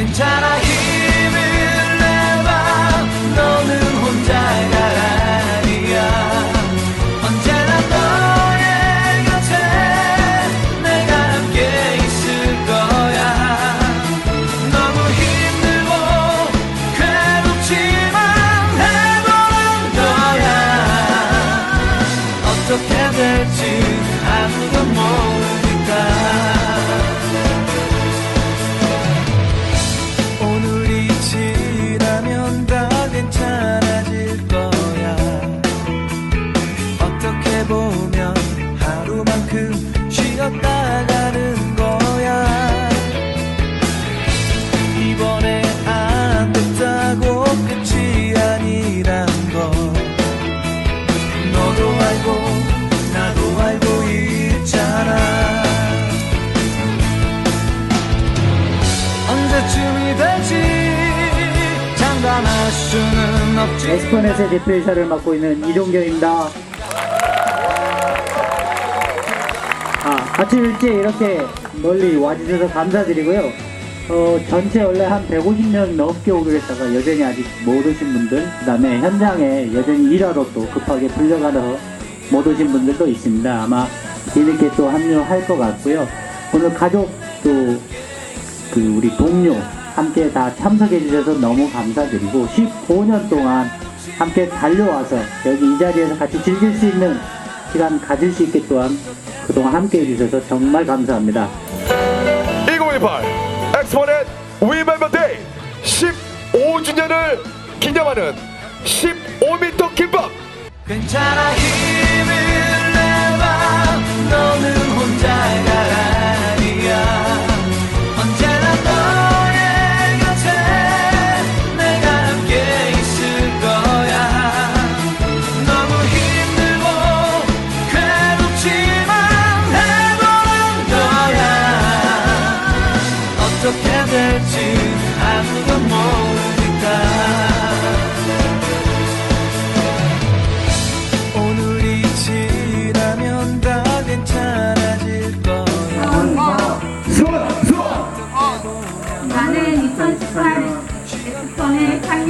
괜찮아 에스퍼넷의 대표이사를 맡고 있는 이종경입니다. 아, 아침 일찍 이렇게 멀리 와주셔서 감사드리고요. 어, 전체 원래 한 150명 넘게 오기로 했다가 여전히 아직 못 오신 분들, 그 다음에 현장에 여전히 일하러 또 급하게 불려가서 못 오신 분들도 있습니다. 아마 뒤늦게 또 합류할 것 같고요. 오늘 가족 또 그 우리 동료 함께 다 참석해 주셔서 너무 감사드리고 15년 동안 함께 달려와서 여기 이 자리에서 같이 즐길 수 있는 시간 가질 수 있게 또한 그동안 함께 해주셔서 정말 감사합니다. 2018 엑스포넷 위멤버 데이 15주년을 기념하는 15m 김밥 괜찮아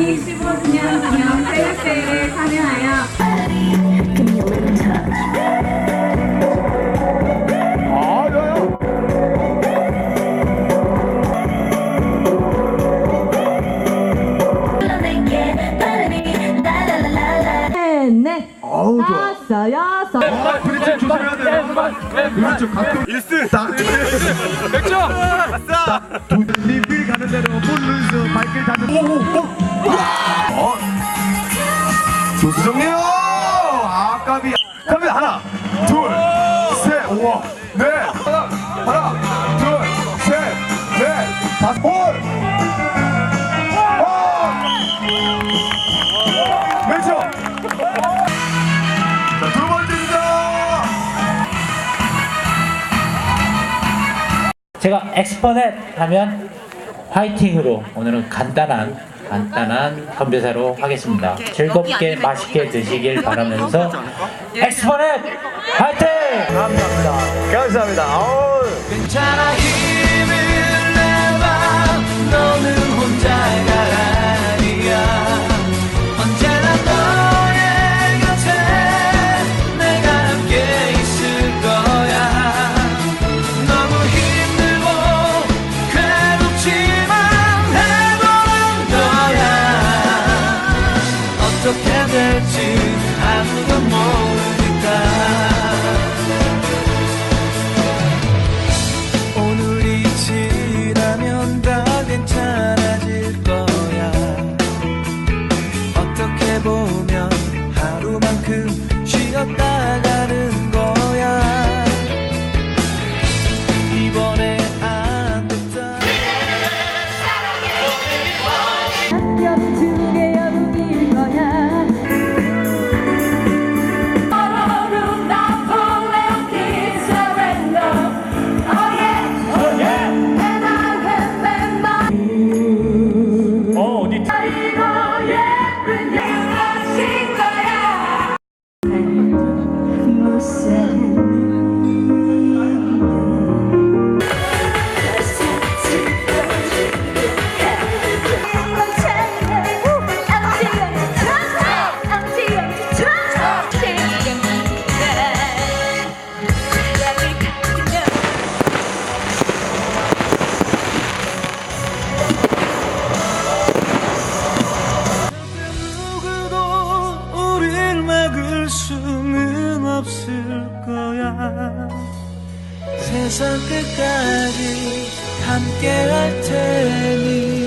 2015주년 기념 셀렉페이를 참여하여 어우 좋아 야싸 브릿지 조심해야 돼요 브릿지 가끔 1승 맥주 아싸 섯. 조수정님 아까비. 갑니다. 하나 둘 셋 우와 넷 하나 하나 둘 셋 넷 다섯. 홀 왼쪽. 자두 번째입니다. 제가 엑스퍼넷 하면 화이팅으로 오늘은 간단한 간단한 건배사로 하겠습니다. 즐겁게 맛있게 드시길 바라면서 엑스퍼넷 화이팅! 감사합니다. 감사합니다 어우. 어떻게 될지 아무 Lord. 될 수는 없을 거야. 세상 끝까지 함께 할 테니.